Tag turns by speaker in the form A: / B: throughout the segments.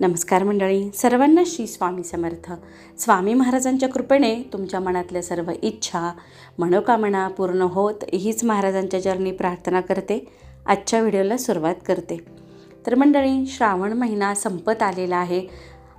A: नमस्कार मंडळी सर्वांना श्री स्वामी समर्थ. स्वामी महाराजांच्या कृपेने तुमच्या मनातल्या सर्व इच्छा मनोकामना पूर्ण होत हीच महाराजांच्या चरणी प्रार्थना करते आजच्या व्हिडिओला सुरुवात करते. तर मंडळी श्रावण महिना संपत आलेला आहे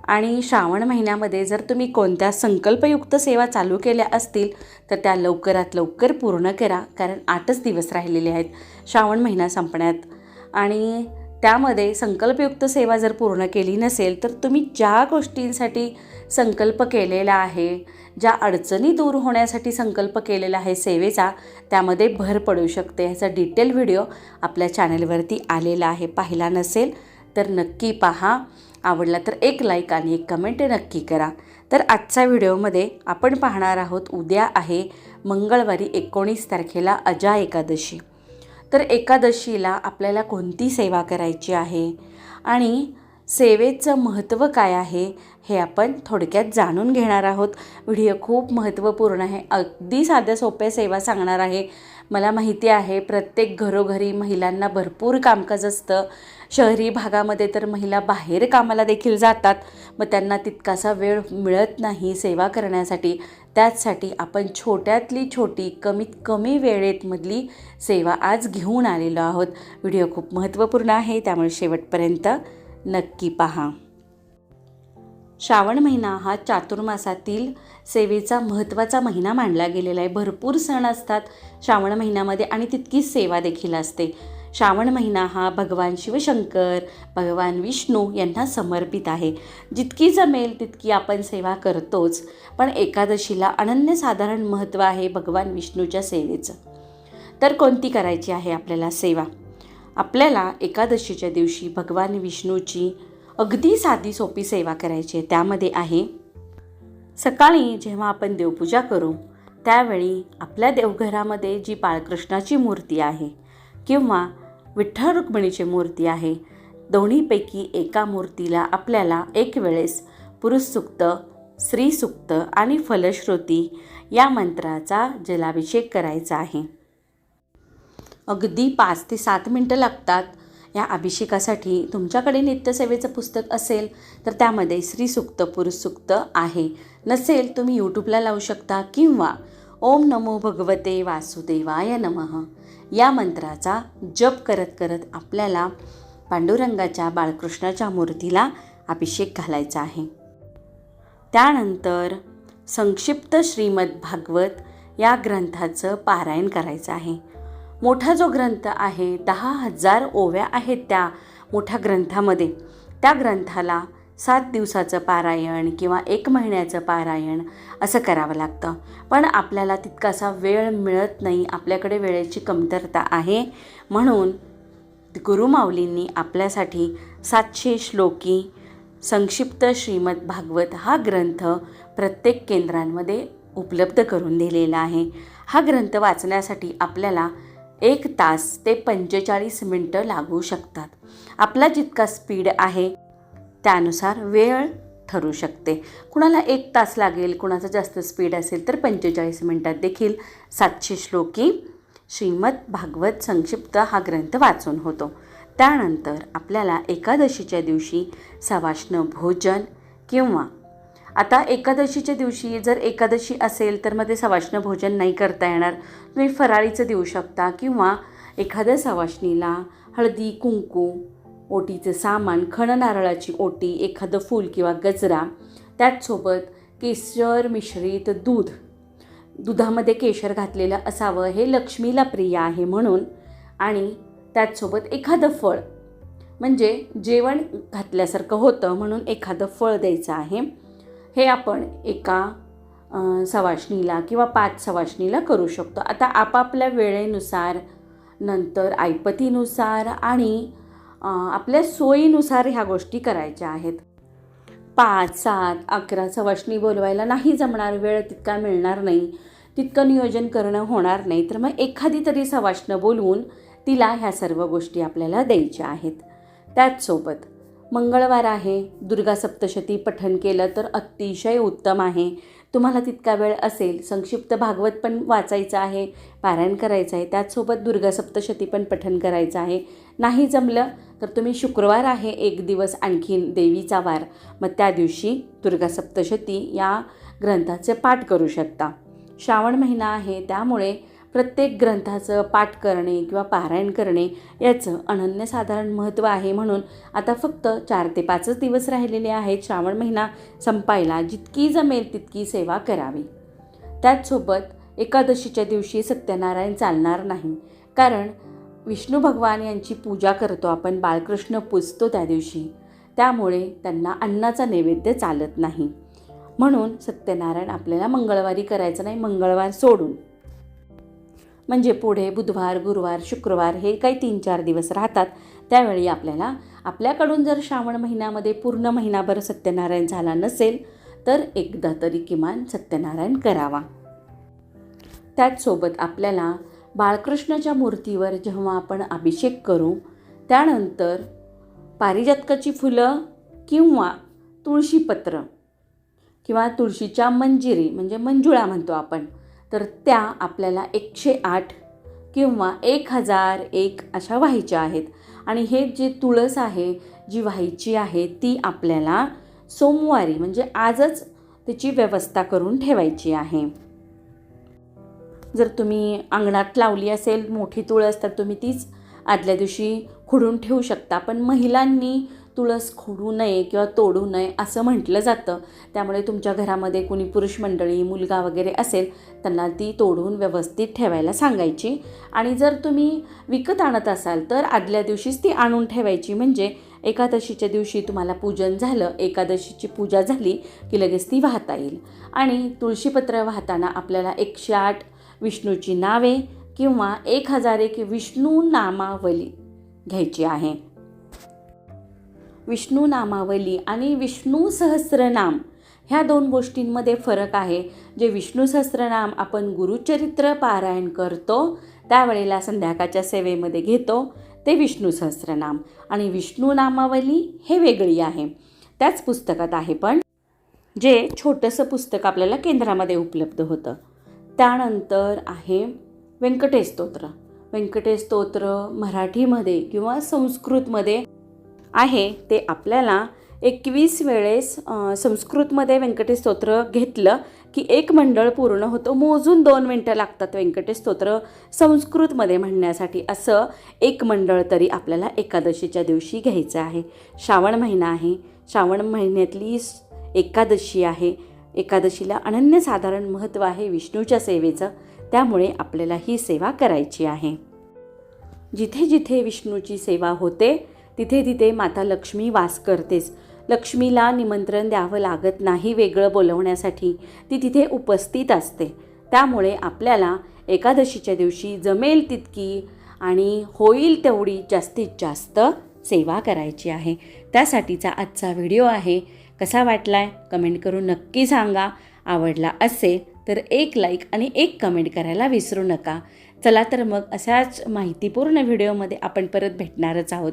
A: आणि श्रावण महिन्यामध्ये जर तुम्ही कोणत्या संकल्पयुक्त सेवा चालू केल्या असतील तर त्या लवकरात लवकर पूर्ण करा कारण आठच दिवस राहिलेले आहेत. श्रावण महिना संपण्यात आणि त्यामध्ये संकल्पयुक्त सेवा जर पूर्ण केली नसेल तर तुम्ही ज्या गोष्टींसाठी संकल्प केलेला आहे ज्या अडचणी दूर होण्यासाठी संकल्प केलेला आहे सेवेचा त्यामध्ये भर पडू शकते. ह्याचा डिटेल व्हिडिओ आपल्या चॅनलवरती आलेला आहे. पाहिला नसेल तर नक्की पहा. आवडला तर एक लाईक आणि एक कमेंट नक्की करा. तर आजच्या व्हिडिओमध्ये आपण पाहणार आहोत उद्या आहे मंगळवारी एकोणीस तारखेला अजा एकादशी. तर एकादशीला आपल्याला कोणती सेवा करायची आहे? आणि सेवेचं महत्त्व काय आहे हे आपण थोडक्यात जाणून घेणार आहोत. व्हिडिओ खूप महत्त्वपूर्ण आहे. अगदी साध्या सोप्या सेवा सांगणार आहे. मला माहिती आहे प्रत्येक घरोघरी महिलांना भरपूर कामकाज असतं. शहरी भागामध्ये तर महिला बाहेर कामाला देखील जातात. मग त्यांना तितकासा वेळ मिळत नाही सेवा करण्यासाठी. त्याचसाठी आपण छोट्यातली छोटी कमीत कमी वेळेतमधली सेवा आज घेऊन आलेलो आहोत. व्हिडिओ खूप महत्त्वपूर्ण आहे. त्यामुळे शेवटपर्यंत नक्की पहा. श्रावण महिना हा चातुर्मासातील सेवेचा महत्त्वाचा महिना मानला गेलेला आहे. भरपूर सण असतात श्रावण महिन्यामध्ये आणि तितकीच सेवा देखील असते. श्रावण महिना हा भगवान शिवशंकर भगवान विष्णू यांना समर्पित आहे. जितकी जमेल तितकी आपण सेवा करतोच. पण एकादशीला अनन्यसाधारण महत्त्व आहे भगवान विष्णूच्या सेवेचं. तर कोणती करायची आहे आपल्याला सेवा? आपल्याला एकादशीच्या दिवशी भगवान विष्णूची अगदी साधी सोपी सेवा करायची आहे त्यामध्ये आहे सकाळी जेव्हा आपण देवपूजा करू त्यावेळी आपल्या देवघरामध्ये जी बाळकृष्णाची मूर्ती आहे किंवा विठ्ठल रुक्मिणीची मूर्ती आहे दोन्हीपैकी एका मूर्तीला आपल्याला एक वेळेस पुरुषसुक्त स्त्रीसुक्त आणि फलश्रुती या मंत्राचा जलाभिषेक करायचा आहे. अगदी पाच ते सात मिनटं लागतात. या अभिषेकासाठी तुमच्याकडे नित्यसेवेचं पुस्तक असेल तर त्यामध्ये स्त्रीसुक्त पुरुषसुक्त आहे. नसेल तुम्ही यूट्यूबला लावू शकता किंवा ओम नमो भगवते वासुदेवाय नमः. या मंत्राचा जप करत करत आपल्याला पांडुरंगाच्या बाळकृष्णाच्या मूर्तीला अभिषेक घालायचा आहे. त्यानंतर संक्षिप्त श्रीमद भागवत या ग्रंथाचं पारायण करायचं आहे. मोठा जो ग्रंथ आहे दहा हजार ओव्या आहेत त्या मोठ्या ग्रंथामध्ये. त्या ग्रंथाला सात दिवसाचं पारायण किंवा एक महिन्याचं पारायण असं करावं लागतं. पण आपल्याला तितकासा वेळ मिळत नाही आपल्याकडे वेळेची कमतरता आहे. म्हणून गुरुमाऊलींनी आपल्यासाठी सातशे श्लोकी संक्षिप्त श्रीमद भागवत हा ग्रंथ प्रत्येक केंद्रांमध्ये उपलब्ध करून दिलेला आहे. हा ग्रंथ वाचण्यासाठी आपल्याला एक तास ते पंचेचाळीस मिनटं लागू शकतात. आपला जितका स्पीड आहे त्यानुसार वेळ ठरू शकते. कुणाला एक तास लागेल कुणाचा जास्त स्पीड असेल तर पंचेचाळीस मिनटात देखील सातशे श्लोकी श्रीमद भागवत संक्षिप्त हा ग्रंथ वाचून होतो. त्यानंतर आपल्याला एकादशीच्या दिवशी सवाष्ण भोजन किंवा आता एकादशीच्या दिवशी जर एकादशी असेल तर मग ते सवाष्ण भोजन नाही करता येणार. तुम्ही फराळीचं देऊ शकता किंवा एखाद्या सवाष्णीला हळदी कुंकू ओटीचं सामान खण नारळाची ओटी एखादं फूल किंवा गजरा त्याचसोबत केशर मिश्रित दूध. दुधामध्ये केशर घातलेलं असावं हे लक्ष्मीला प्रिय आहे म्हणून. आणि त्याचसोबत एखादं फळ. म्हणजे जेवण घातल्यासारखं होतं म्हणून एखादं फळ द्यायचं आहे. हे आपण एका सवाशणीला किंवा पाच सवाशणीला करू शकतो. आता आपापल्या वेळेनुसार नंतर ऐपतीनुसार आणि आपल्या सोयीनुसार ह्या गोष्टी करायच्या आहेत. पाच सात अकरा सवाशणी बोलवायला नाही जमणार वेळ तितका मिळणार नाही तितकं नियोजन करणं होणार नाही तर मग एखादी तरी सवाशणं बोलवून तिला ह्या सर्व गोष्टी आपल्याला द्यायच्या आहेत. त्याचसोबत मंगळवार आहे. दुर्गा सप्तशती पठन केलं तर अतिशय उत्तम आहे. तुम्हाला तितका वेळ असेल संक्षिप्त भागवत पण वाचायचं आहे पारायण करायचं आहे त्याचसोबत दुर्गा सप्तशती पण पठन करायचं आहे. नाही जमलं तर तुम्ही शुक्रवार आहे एक दिवस आणखीन देवीचा वार. मग त्या दिवशी दुर्गा सप्तशती या ग्रंथाचे पाठ करू शकता. श्रावण महिना आहे त्यामुळे प्रत्येक ग्रंथाचं पाठ करणे किंवा पारायण करणे याचं अनन्यसाधारण महत्त्व आहे म्हणून आता फक्त चार ते पाचच दिवस राहिलेले आहेत श्रावण महिना संपायला. जितकी जमेल तितकी सेवा करावी. त्याचसोबत एकादशीच्या दिवशी सत्यनारायण चालणार नाही. कारण विष्णू भगवान यांची पूजा करतो आपण बाळकृष्ण पूजतो त्या दिवशी. त्यामुळे त्यांना अन्नाचा नैवेद्य चालत नाही. म्हणून सत्यनारायण आपल्याला मंगळवारी करायचं नाही मंगळवार सोडून. म्हणजे पुढे बुधवार गुरुवार शुक्रवार हे काही तीन चार दिवस राहतात. त्यावेळी आपल्याला आपल्याकडून जर श्रावण महिन्यामध्ये पूर्ण महिनाभर सत्यनारायण झाला नसेल तर एकदा तरी किमान सत्यनारायण करावा. त्याचसोबत आपल्याला बाळकृष्णाच्या मूर्तीवर जेव्हा आपण अभिषेक करू त्यानंतर पारिजातकाची फुलं किंवा तुळशीपत्र किंवा तुळशीच्या मंजिरी म्हणजे मंजुळा म्हणतो आपण तर त्या आपल्याला एकशे आठ किंवा एक हजार एक अशा व्हायच्या आहेत. आणि हे जे तुळस आहे जी व्हायची आहे ती आपल्याला सोमवारी म्हणजे आजच त्याची व्यवस्था करून ठेवायची आहे. जर तुम्ही अंगणात लावली असेल मोठी तुळस तर तुम्ही तीच आदल्या दिवशी खुडून ठेवू शकता. पण महिलांनी तुळस खोडू नये किंवा तोडू नये असं म्हटलं जातं. त्यामुळे तुमच्या घरामध्ये कुणी पुरुष मंडळी मुलगा वगैरे असेल त्यांना ती तोडून व्यवस्थित ठेवायला सांगायची. आणि जर तुम्ही विकत आणत असाल तर आदल्या दिवशीच ती आणून ठेवायची. म्हणजे एकादशीच्या दिवशी तुम्हाला पूजन झालं एकादशीची पूजा झाली की लगेच ती वाहता येईल. आणि तुळशीपत्र वाहताना आपल्याला एकशे आठ विष्णूची नावे किंवा एक हजार एक विष्णू नामावली घ्यायची आहे. विष्णू नामावली आणि विष्णू सहस्रनाम ह्या दोन गोष्टींमध्ये फरक आहे. जे विष्णू सहस्रनाम आपण गुरुचरित्र पारायण करतो त्यावेळेला संध्याकाळच्या सेवेमध्ये घेतो ते विष्णू सहस्रनाम. आणि विष्णू नामावली हे वेगळी आहे. त्याच पुस्तकात आहे पण जे छोटंसं पुस्तक आपल्याला केंद्रामध्ये उपलब्ध होतं. त्यानंतर आहे व्यंकटेश स्तोत्र. व्यंकटेश स्तोत्र मराठीमध्ये किंवा संस्कृतमध्ये आहे ते आपल्याला एकवीस वेळेस संस्कृतमध्ये व्यंकटेश स्तोत्र घेतलं की एक मंडळ पूर्ण होतं. मोजून दोन मिनटं लागतात व्यंकटेश स्तोत्र संस्कृतमध्ये म्हणण्यासाठी. असं एक मंडळ तरी आपल्याला एकादशीच्या दिवशी घ्यायचं आहे. श्रावण महिना आहे. श्रावण महिन्यातली एकादशी आहे. एकादशीला अनन्यसाधारण महत्त्व आहे विष्णूच्या सेवेचं. त्यामुळे आपल्याला ही सेवा करायची आहे. जिथे जिथे विष्णूची सेवा होते तिथे तिथे माता लक्ष्मी वास करतेच. लक्ष्मीला निमंत्रण द्यावं लागत नाही वेगळं बोलवण्यासाठी. ती तिथे उपस्थित असते. त्यामुळे आपल्याला एकादशीच्या दिवशी जमेल तितकी आणि होईल तेवढी जास्तीत जास्त सेवा करायची आहे. त्यासाठीचा आजचा व्हिडिओ आहे. कसा वाटला आहे कमेंट करून नक्की सांगा. आवडला असेल तर एक लाईक आणि एक कमेंट करायला विसरू नका. चला तर मग अशाच माहितीपूर्ण व्हिडिओमध्ये आपण परत भेटणारच आहोत.